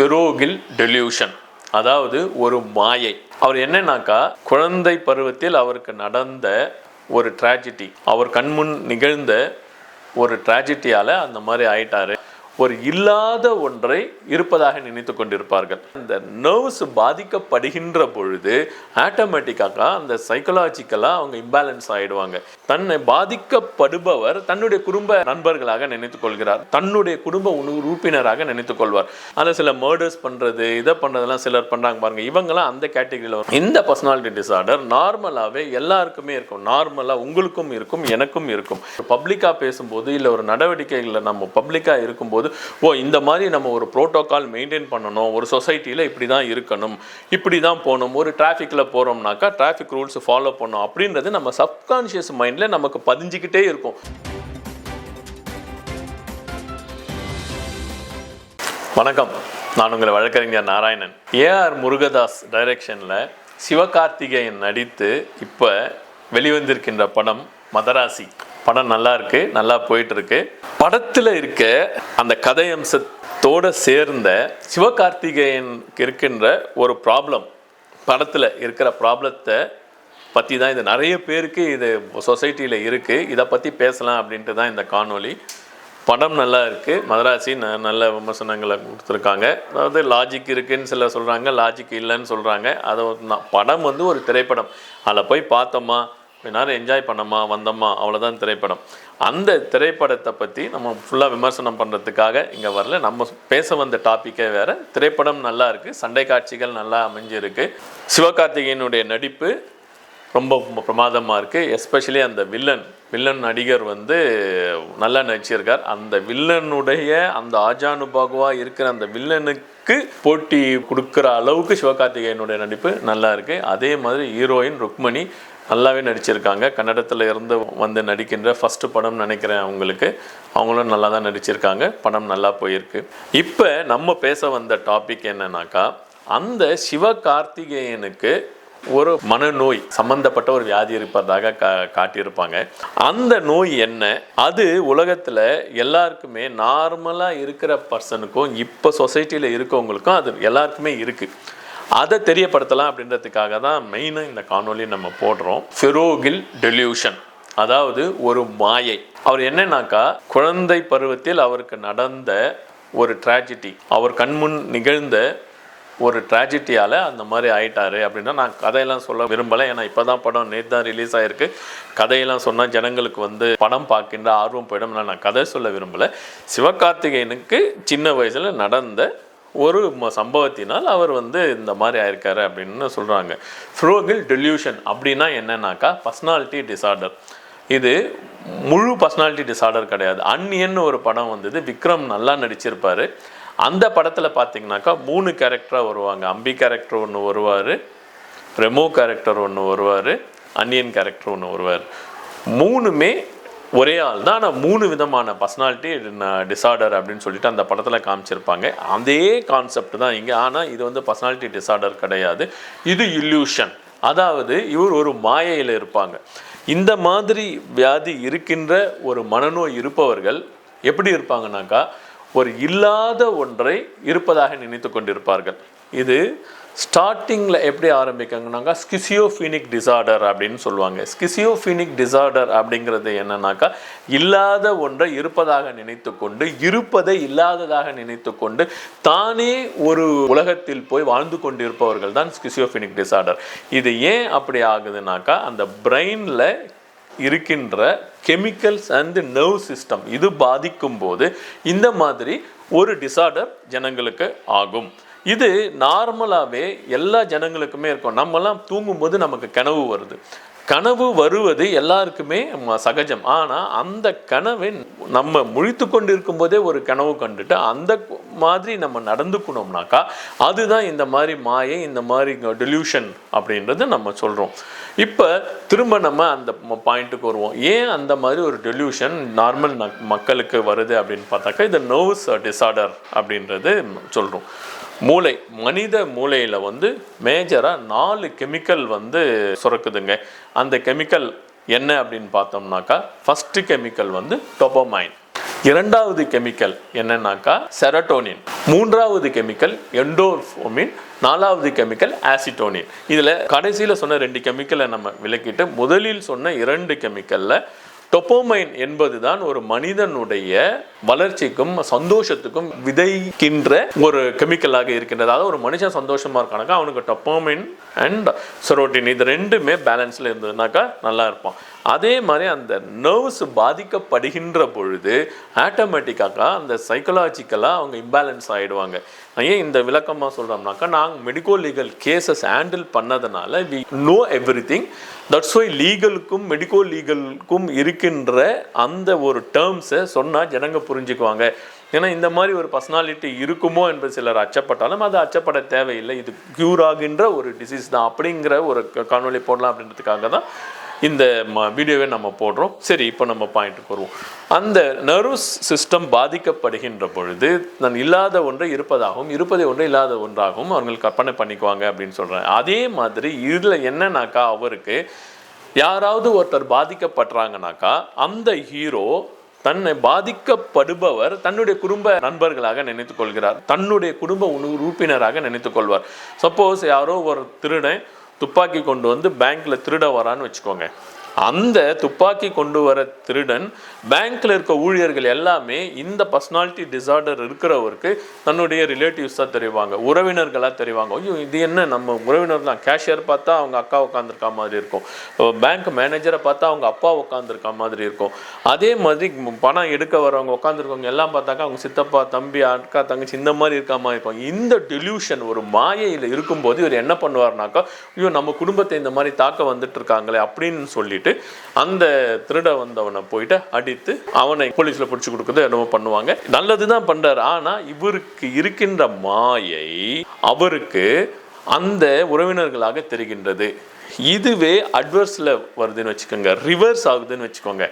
ஃபெரோகில் delusion அதாவது ஒரு மாயை. அவர் என்னன்னாக்கா குழந்தை பருவத்தில் அவருக்கு நடந்த ஒரு ட்ராஜடி அவர் கண்முன் நிகழ்ந்த ஒரு ட்ராஜடியால் அந்த மாதிரி ஆயிட்டாரு. ஒரு இல்லாத ஒன்றை இருப்பதாக நினைத்து கொண்டிருப்பார்கள். இந்த நர்வ்ஸ் பாதிக்கப்படுகின்ற பொழுது ஆட்டோமேட்டிக்காக அந்த சைக்கலாஜிக்கலாக அவங்க இம்பேலன்ஸ் ஆகிடுவாங்க தன்னை பாதிக்கப்படுபவர் தன்னுடைய குடும்ப நண்பர்களாக நினைத்துக் கொள்கிறார். தன்னுடைய குடும்ப உறுப்பினராக நினைத்துக் கொள்வார். அதில் சில மர்டர்ஸ் பண்ணுறது இதை பண்ணுறதெல்லாம் சிலர் பண்ணுறாங்க பாருங்கள் இவங்கெல்லாம் அந்த கேட்டகரியில் வரும் இந்த பர்சனாலிட்டி டிசார்டர் நார்மலாகவே எல்லாருக்குமே இருக்கும். நார்மலாக உங்களுக்கும் இருக்கும் எனக்கும் இருக்கும். பப்ளிக்காக பேசும்போது இல்லை ஒரு நடவடிக்கைகளில் நம்ம பப்ளிக்காக இருக்கும்போது ஓ இந்த மாதிரி நம்ம ஒரு ப்ரோட்டோக்கால் மெயின்டைன் பண்ணணும். ஒரு சொசைட்டியில் இப்படி தான் இருக்கணும். இப்படி தான் போகணும். ஒரு டிராஃபிக்கில் போகிறோம்னாக்கா டிராஃபிக் ரூல்ஸ் ஃபாலோ பண்ணணும். அப்படின்றது நம்ம சப்கான்ஷியஸ் மைண்டில் நமக்கு பதிஞ்சிக்கிட்டே இருக்கும். வணக்கம். நான் உங்களை வழக்கறிஞர் நாராயணன். ஏஆர் முருகதாஸ் டைரக்ஷனில் சிவகார்த்திகேயன் நடித்து இப்போ வெளிவந்திருக்கின்ற படம் மதராசி. படம் நல்லா இருக்கு நல்லா போயிட்டு இருக்கு படத்தில் இருக்க அந்த கதை அம்சத்தோட சேர்ந்த சிவகார்த்திகேயனுக்கு இருக்கின்ற ஒரு ப்ராப்ளம் படத்தில் இருக்கிற ப்ராப்ளத்தை பற்றி தான் இது நிறைய பேருக்கு இது சொசைட்டியில் இருக்குது இதை பற்றி பேசலாம் அப்படின்ட்டு தான் இந்த காணொலி படம் நல்லா இருக்குது மதராசி ந நல்ல விமர்சனங்களை கொடுத்துருக்காங்க. அதாவது லாஜிக் இருக்குன்னு சில சொல்கிறாங்க லாஜிக் இல்லைன்னு சொல்கிறாங்க அதை ஒரு படம் வந்து ஒரு திரைப்படம். அதில் போய் பார்த்தோமா? கொஞ்ச நேரம் என்ஜாய் பண்ணோமா வந்தோமா அவ்வளோதான் திரைப்படம். அந்த திரைப்படத்தை பற்றி நம்ம ஃபுல்லாக விமர்சனம் பண்ணுறதுக்காக இங்கே வரல. நம்ம பேச வந்த டாப்பிக்கே வேறு. திரைப்படம் நல்லா இருக்குது சண்டை காட்சிகள் நல்லா அமைஞ்சிருக்கு. சிவகார்த்திகேயனுடைய நடிப்பு ரொம்ப பிரமாதமாக இருக்குது எஸ்பெஷலி அந்த வில்லன் வில்லன் நடிகர் வந்து நல்லா நடிச்சிருக்கார் அந்த வில்லனுடைய அந்த ஆஜானுபாகுவாக இருக்கிற அந்த வில்லனுக்கு போட்டி கொடுக்குற அளவுக்கு சிவகார்த்திகேயனுடைய நடிப்பு நல்லா இருக்குது அதே மாதிரி ஹீரோயின் ருக்மணி நல்லாவே நடிச்சிருக்காங்க. கன்னடத்தில் இருந்து வந்து நடிக்கின்ற ஃபஸ்ட்டு படம் நினைக்கிறேன் அவங்களுக்கு அவங்களும் நல்லா தான் நடிச்சிருக்காங்க. படம் நல்லா போயிருக்கு. இப்போ நம்ம பேச வந்த டாபிக் என்னன்னாக்கா அந்த சிவ கார்த்திகேயனுக்கு ஒரு மனநோய் சம்பந்தப்பட்ட ஒரு வியாதி இருப்பதாக கா காட்டியிருப்பாங்க. அந்த நோய் என்ன? அது உலகத்தில் எல்லாருக்குமே நார்மலாக இருக்கிற பர்சனுக்கும் இப்போ சொசைட்டியில் இருக்கவங்களுக்கும் அது எல்லாருக்குமே இருக்குது அதை தெரியப்படுத்தலாம் அப்படின்றதுக்காக தான் மெயினாக இந்த காணொலி நம்ம போடுறோம். ஃபெரோகில் டெலியூஷன் அதாவது ஒரு மாயை. அவர் என்னன்னாக்கா குழந்தை பருவத்தில் அவருக்கு நடந்த ஒரு ட்ராஜடி அவர் கண்முன் நிகழ்ந்த ஒரு ட்ராஜடியால் அந்த மாதிரி ஆயிட்டாரு அப்படின்னா நான் கதையெல்லாம் சொல்ல விரும்பலை. ஏன்னா இப்போ தான் படம் நேற்று தான் ரிலீஸ் ஆகிருக்கு கதையெல்லாம் சொன்னால் ஜனங்களுக்கு வந்து படம் பார்க்கின்ற ஆர்வம் போயிடும். நான் கதை சொல்ல விரும்பலை. சிவகார்த்திகேயனுக்கு சின்ன வயசில் நடந்த ஒரு சம்பவத்தினால் அவர் வந்து இந்த மாதிரி ஆயிருக்காரு அப்படின்னு சொல்கிறாங்க ஃப்ரோகில் டெல்யூஷன் அப்படின்னா என்னன்னாக்கா பர்சனாலிட்டி டிசார்டர் இது முழு பர்சனாலிட்டி டிசார்டர் கிடையாது. அன்னியன்னு ஒரு படம் வந்தது. விக்ரம் நல்லா நடிச்சிருப்பார். அந்த படத்தில் பார்த்தீங்கன்னாக்கா மூணு கேரக்டராக வருவாங்க. அம்பி கேரக்டர் ஒன்று வருவார். ரெமோ கேரக்டர் ஒன்று வருவார். அன்னியன் கேரக்டர் ஒன்று வருவார். மூணுமே ஒரே ஆள் தான். ஆனால் மூணு விதமான பர்சனாலிட்டி டிசார்டர் அப்படின்னு சொல்லிட்டு அந்த படத்தில் காமிச்சிருப்பாங்க. அதே கான்செப்ட் தான் இங்கே. ஆனால் இது வந்து பர்சனாலிட்டி டிசார்டர் கிடையாது. இது இல்யூஷன் அதாவது இவர் ஒரு மாயையில் இருப்பாங்க. இந்த மாதிரி வியாதி இருக்கின்ற ஒரு மனநோய் இருப்பவர்கள் எப்படி இருப்பாங்கனாக்கா ஒரு இல்லாத ஒன்றை இருப்பதாக நினைத்து கொண்டிருப்பார்கள். இது ஸ்டார்டிங்கில் எப்படி ஆரம்பிக்காங்கனாக்கா ஸ்கிசியோஃபினிக் டிசார்டர் அப்படின்னு சொல்லுவாங்க. ஸ்கிசியோஃபினிக் டிசார்டர் அப்படிங்கிறது என்னன்னாக்கா இல்லாத ஒன்றை இருப்பதாக நினைத்து கொண்டு இருப்பதை இல்லாததாக நினைத்து கொண்டு தானே ஒரு உலகத்தில் போய் வாழ்ந்து கொண்டிருப்பவர்கள் தான் ஸ்கிசியோஃபினிக் டிசார்டர் இது ஏன் அப்படி ஆகுதுனாக்கா அந்த பிரெயினில் இருக்கின்ற கெமிக்கல்ஸ் அண்ட் நர்வ் சிஸ்டம் இது பாதிக்கும் போது இந்த மாதிரி ஒரு டிசார்டர் ஜனங்களுக்கு ஆகும். இது நார்மலாகவே எல்லா ஜனங்களுக்குமே இருக்கும். நம்மலாம் தூங்கும்போது நமக்கு கனவு வருது. கனவு வருவது எல்லாருக்குமே சகஜம். ஆனால் அந்த கனவை நம்ம முழித்து கொண்டு இருக்கும்போதே ஒரு கனவு கண்டுட்டு அந்த மாதிரி நம்ம நடந்துக்கணும்னாக்கா அதுதான் இந்த மாதிரி மாயை இந்த மாதிரி டெலியூஷன் அப்படின்றத நம்ம சொல்கிறோம் இப்போ திரும்ப நம்ம அந்த பாயிண்ட்டுக்கு வருவோம். ஏன் அந்த மாதிரி ஒரு டெலியூஷன் நார்மல் மக்களுக்கு வருது அப்படின்னு பார்த்தாக்கா இது நர்வஸ் டிசார்டர் அப்படின்றது சொல்கிறோம் மூளை மனித மூளையில் வந்து மேஜராக நாலு கெமிக்கல் வந்து சுரக்குதுங்க. அந்த கெமிக்கல் என்ன அப்படின்னு பார்த்தோம்னாக்கா ஃபஸ்ட்டு கெமிக்கல் வந்து டொபமைன் இரண்டாவது கெமிக்கல் என்னன்னாக்கா செரட்டோனின். மூன்றாவது கெமிக்கல் எண்டோர்ஃபோமின். நாலாவது கெமிக்கல் ஆசிட்டோனின். இதில் கடைசியில் சொன்ன ரெண்டு கெமிக்கலை நம்ம விளக்கிட்டு முதலில் சொன்ன இரண்டு கெமிக்கலில் டொப்போமைன் என்பது தான் ஒரு மனிதனுடைய வளர்ச்சிக்கும் சந்தோஷத்துக்கும் விதைக்கின்ற ஒரு கெமிக்கலாக இருக்கின்றது. அதாவது ஒரு மனுஷன் சந்தோஷமாக இருக்கானாக்கா அவனுக்கு டொப்போமைன் அண்ட் செரோட்டின் இது ரெண்டுமே பேலன்ஸில் இருந்ததுனாக்கா நல்லா இருப்பான். அதே மாதிரி அந்த நர்வ்ஸ் பாதிக்கப்படுகின்ற பொழுது ஆட்டோமேட்டிக்காக அந்த சைக்கலாஜிக்கலாக அவங்க இம்பேலன்ஸ் ஆகிடுவாங்க ஏன் இந்த விளக்கமாக சொல்கிறோம்னாக்கா நாங்கள் மெடிக்கோ லீகல் கேசஸ் ஹேண்டில் பண்ணதுனால we know everything that's why லீகலுக்கும் medico லீகலுக்கும் இருக்கின்ற அந்த ஒரு டேர்ம்ஸை சொன்னால் ஜனங்க புரிஞ்சுக்குவாங்க. ஏன்னா இந்த மாதிரி ஒரு பர்சனாலிட்டி இருக்குமோ என்பது சிலர் அச்சப்பட்டாலும் அது அச்சப்பட தேவையில்லை. இது க்யூர் ஆகின்ற ஒரு டிசீஸ் தான். அப்படிங்கிற ஒரு காணொலி போடலாம் அப்படின்றதுக்காக தான் இந்த ம வீடியோவை நம்ம போடுறோம். சரி இப்போ நம்ம பாயிண்ட்டுக்கு வருவோம். அந்த நர்வஸ் சிஸ்டம் பாதிக்கப்படுகின்ற பொழுது நான் இல்லாத ஒன்றை இருப்பதாகவும் இருப்பதை ஒன்றை இல்லாத ஒன்றாகவும் அவர்கள் கற்பனை பண்ணிக்குவாங்க அப்படின்னு சொல்கிறேன் அதே மாதிரி இதில் என்னன்னாக்கா அவருக்கு யாராவது ஒருத்தர் பாதிக்கப்படுறாங்கனாக்கா அந்த ஹீரோ தன்னை பாதிக்கப்படுபவர் தன்னுடைய குடும்ப நண்பர்களாக நினைத்துக் கொள்கிறார். தன்னுடைய குடும்ப உறுப்பினராக நினைத்துக் கொள்வார். சப்போஸ் யாரோ ஒரு திருடன் துப்பாக்கி கொண்டு வந்து பேங்க்கில் திருட வரான்னு வச்சுக்கோங்க. அந்த துப்பாக்கி கொண்டு வர திருடன் பேங்க்கில் இருக்க ஊழியர்கள் எல்லாமே இந்த பர்சனாலிட்டி டிசார்டர் இருக்கிறவருக்கு தன்னுடைய ரிலேட்டிவ்ஸ் தான் தெரிவாங்க உறவினர்களாக தெரிவாங்க. ஐயோ இது என்ன? நம்ம உறவினர் தான் கேஷியர் பார்த்தா அவங்க அக்கா உட்காந்துருக்கா மாதிரி இருக்கும். பேங்க் மேனேஜரை பார்த்தா அவங்க அப்பா உட்காந்துருக்கா மாதிரி இருக்கும். அதே மாதிரி பணம் எடுக்க வரவங்க உட்காந்துருக்கவங்க எல்லாம் பார்த்தாக்கா அவங்க சித்தப்பா தம்பி அக்கா தங்கச்சி இந்த மாதிரி இருக்க மாதிரி இருப்பாங்க. இந்த டெலியூஷன் ஒரு மாயையில் இருக்கும்போது இவர் என்ன பண்ணுவார்னாக்கா ஐயோ நம்ம குடும்பத்தை இந்த மாதிரி தாக்க வந்துட்டு இருக்காங்களே அப்படின்னு சொல்லிட்டு அந்த திருட வந்தவனை போயிட்டு அடித்து அவனை போலீஸ்ல பிடிச்சி கொடுக்குறது என்னமோ பண்ணுவாங்க. நல்லதுதான் பண்றாரு. ஆனா இவருக்கு இருக்கின்ற மாயை அவருக்கு அந்த உறவினர்களாக தெரிகின்றது. இதுவே அட்வர்ஸில் வருதுன்னு வச்சுக்கோங்க. ரிவர்ஸ் ஆகுதுன்னு வச்சுக்கோங்க.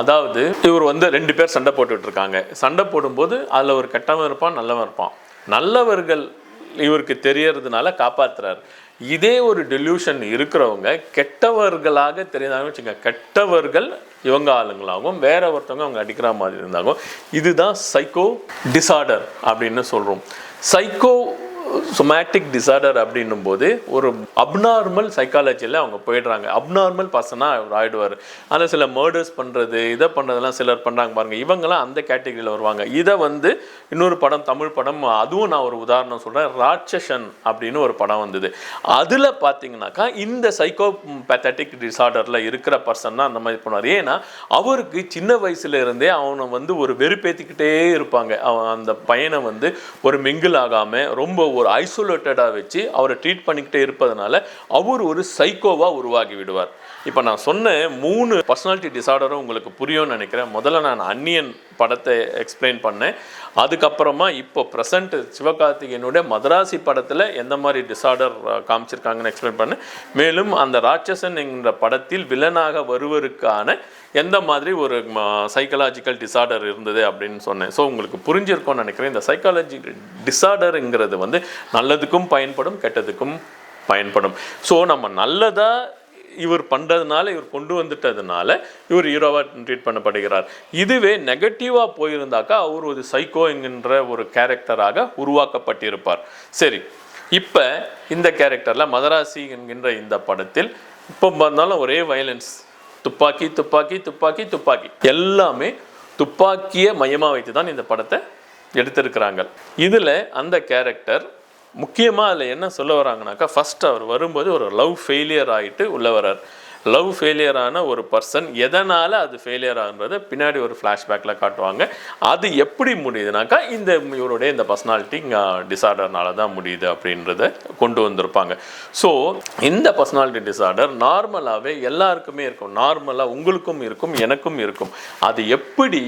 அதாவது இவர் வந்து ரெண்டு பேர் சண்டை போட்டுட்டு இருக்காங்க சண்டை போடும்போது அதில் ஒரு கெட்டவன் இருப்பான் நல்லவன் இருப்பான். நல்லவர்கள் இவருக்கு தெரியறதுனால காப்பாத்துறாரு. இதே ஒரு டெலியூஷன் இருக்கிறவங்க கெட்டவர்களாக தெரிந்தாங்கன்னு வச்சுங்க கெட்டவர்கள் இவங்க ஆளுங்களாகவும் வேற ஒருத்தவங்க அவங்க அடிக்கிற மாதிரி இருந்தாங்க இதுதான் சைக்கோ டிசார்டர் அப்படின்னு சொல்கிறோம் சைக்கோ சொமேட்டிக் டிசார்டர் அப்படின்னும் போது ஒரு அப்நார்மல் சைக்காலஜியில் அவங்க போயிடுறாங்க. அப்நார்மல் பர்சனாக அவர் ஆகிடுவார் அதில் சில மர்டர்ஸ் பண்ணுறது இதை பண்ணுறதெல்லாம் சிலர் பண்ணுறாங்க பாருங்கள் இவங்கெல்லாம் அந்த கேட்டகரியில் வருவாங்க. இதை வந்து இன்னொரு படம் தமிழ் படம் அதுவும் நான் ஒரு உதாரணம் சொல்கிறேன் ராட்சசன் அப்படின்னு ஒரு படம் வந்தது. அதில் பார்த்தீங்கன்னாக்கா இந்த சைக்கோ பேத்தட்டிக் டிசார்டரில் இருக்கிற பர்சன் தான் அந்த மாதிரி பண்ணுவார். ஏன்னா அவருக்கு சின்ன வயசுல இருந்தே அவனை வந்து ஒரு வெறுப்பேற்றிக்கிட்டே இருப்பாங்க. அவன் அந்த பையனை வந்து ஒரு மிங்கிள் ஆகாமல் ரொம்ப ஒரு ஐசோலேட்டடாக வச்சு அவரை ட்ரீட் பண்ணிக்கிட்டே இருப்பதனால அவர் ஒரு சைக்கோவாக உருவாகி விடுவார். இப்போ நான் சொன்ன மூணு பர்சனாலிட்டி டிசார்டரும் உங்களுக்கு புரியும்னு நினைக்கிறேன். முதல்ல நான் அன்னியன் படத்தை எக்ஸ்பிளைன் பண்ணேன். அதுக்கப்புறமா இப்போ ப்ரெசண்ட் சிவகார்த்திகேயனுடைய மதராசி படத்தில் எந்த மாதிரி டிசார்டர் காமிச்சிருக்காங்கன்னு எக்ஸ்பிளைன் பண்ணேன். மேலும் அந்த ராட்சசன் என்ற படத்தில் வில்லனாக வருவருக்கான எந்த மாதிரி ஒரு சைக்கலாஜிக்கல் டிசார்டர் இருந்தது அப்படின்னு சொன்னேன். ஸோ உங்களுக்கு புரிஞ்சிருக்கும்னு நினைக்கிறேன். இந்த சைக்காலஜி டிசார்டருங்கிறது வந்து நல்லதுக்கும் பயன்படும் கெட்டதுக்கும் பயன்படும். ஸோ நம்ம நல்லதாக இவர் பண்ணுறதுனால இவர் கொண்டு வந்துட்டதுனால இவர் ஹீரோவாக ட்ரீட் பண்ணப்படுகிறார். இதுவே நெகட்டிவாக போயிருந்தாக்கா அவர் ஒரு சைக்கோ என்கின்ற ஒரு கேரக்டராக உருவாக்கப்பட்டிருப்பார். சரி இப்போ இந்த கேரக்டரில் மதராசி என்கின்ற இந்த படத்தில் இப்போ பார்த்தாலும் ஒரே வயலன்ஸ் துப்பாக்கி துப்பாக்கி துப்பாக்கி துப்பாக்கி. எல்லாமே துப்பாக்கியை மையமாக வைத்து தான் இந்த படத்தை எடுத்திருக்கிறாங்க. இதில் அந்த கேரக்டர் முக்கியமாக அதில் என்ன சொல்ல வராங்கனாக்கா ஃபஸ்ட் அவர் வரும்போது ஒரு லவ் ஃபெயிலியர் ஆகிட்டு உள்ள வரார் லவ் ஃபெயிலியரான ஒரு பர்சன் எதனால் அது ஃபெயிலியர் ஆகுன்றதை பின்னாடி ஒரு ஃப்ளாஷ்பேக்கில் காட்டுவாங்க. அது எப்படி முடியுதுனாக்கா இந்த இவருடைய இந்த பர்சனாலிட்டி டிசார்டர்னால தான் முடியுது அப்படின்றத கொண்டு வந்திருப்பாங்க. ஸோ இந்த பர்சனாலிட்டி டிசார்டர் நார்மலாகவே எல்லாருக்குமே இருக்கும். நார்மலாக உங்களுக்கும் இருக்கும் எனக்கும் இருக்கும். அது எப்படி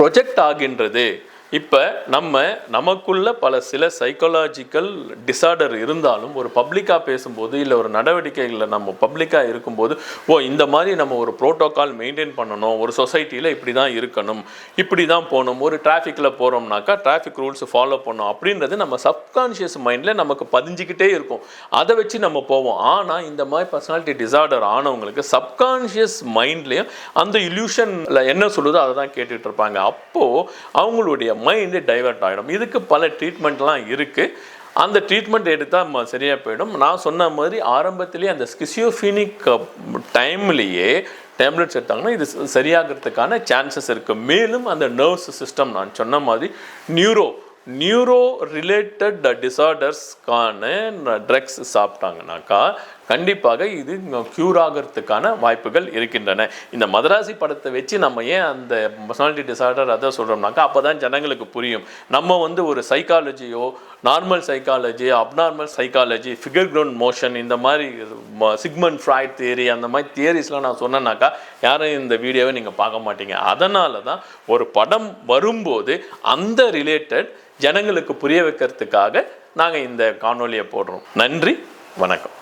ப்ரொஜெக்ட் ஆகின்றது? இப்போ நம்ம நமக்குள்ள பல சில சைக்கலாஜிக்கல் டிசார்டர் இருந்தாலும் ஒரு பப்ளிக்காக பேசும்போது இல்லை ஒரு நடவடிக்கைகளில் நம்ம பப்ளிக்காக இருக்கும்போது ஓ இந்த மாதிரி நம்ம ஒரு ப்ரோட்டோக்கால் மெயின்டைன் பண்ணணும் ஒரு சொசைட்டியில் இப்படி தான் இருக்கணும் இப்படி தான் போகணும் ஒரு டிராஃபிக்கில் போகிறோம்னாக்கா டிராஃபிக் ரூல்ஸ் ஃபாலோ பண்ணணும் அப்படின்றது நம்ம சப்கான்ஷியஸ் மைண்டில் நமக்கு பதிஞ்சிக்கிட்டே இருக்கும். அதை வச்சு நம்ம போவோம். ஆனால் இந்த மாதிரி பர்சனாலிட்டி டிசார்டர் ஆனவங்களுக்கு சப்கான்ஷியஸ் மைண்ட்லேயும் அந்த இல்யூஷனில் என்ன சொல்லுதோ அதை தான் கேட்டுகிட்டு இருப்பாங்க. அப்போது அவங்களுடைய மைண்டு டைவர்ட் ஆகிடும் இதுக்கு பல ட்ரீட்மெண்ட்லாம் இருக்குது அந்த ட்ரீட்மெண்ட் எடுத்தால் சரியாக போயிடும். நான் சொன்ன மாதிரி ஆரம்பத்திலேயே அந்த ஸ்கிசியோஃபினிக் டைம்லேயே டேப்லெட்ஸ் எடுத்தாங்கன்னா இது சரியாகிறதுக்கான சான்சஸ் இருக்குது மேலும் அந்த நர்வ்ஸ் சிஸ்டம் நான் சொன்ன மாதிரி நியூரோ நியூரோ ரிலேட்டட் டிசார்டர்ஸ்க்கான ட்ரக்ஸ் சாப்பிட்டாங்கனாக்கா கண்டிப்பாக இது க்யூர் ஆகிறதுக்கான வாய்ப்புகள் இருக்கின்றன. இந்த மதராசி படத்தை வச்சு நம்ம ஏன் அந்த பர்சனாலிட்டி டிசார்டர் அதை சொல்கிறோம்னாக்கா அப்போ தான் ஜனங்களுக்கு புரியும். நம்ம வந்து ஒரு சைக்காலஜியோ normal psychology abnormal psychology figure ground motion இந்த மாதிரி சிக்மன் ஃப்ராய்ட் தியரி அந்த மாதிரி தியரிஸ்லாம் நான் சொன்னேனாக்கா யாரும் இந்த வீடியோவை நீங்கள் பார்க்க மாட்டீங்க. அதனால தான் ஒரு படம் வரும்போது அந்த ரிலேட்டட் ஜனங்களுக்கு புரிய வைக்கிறதுக்காக நாங்கள் இந்த காணொலியை போடுறோம். நன்றி வணக்கம்.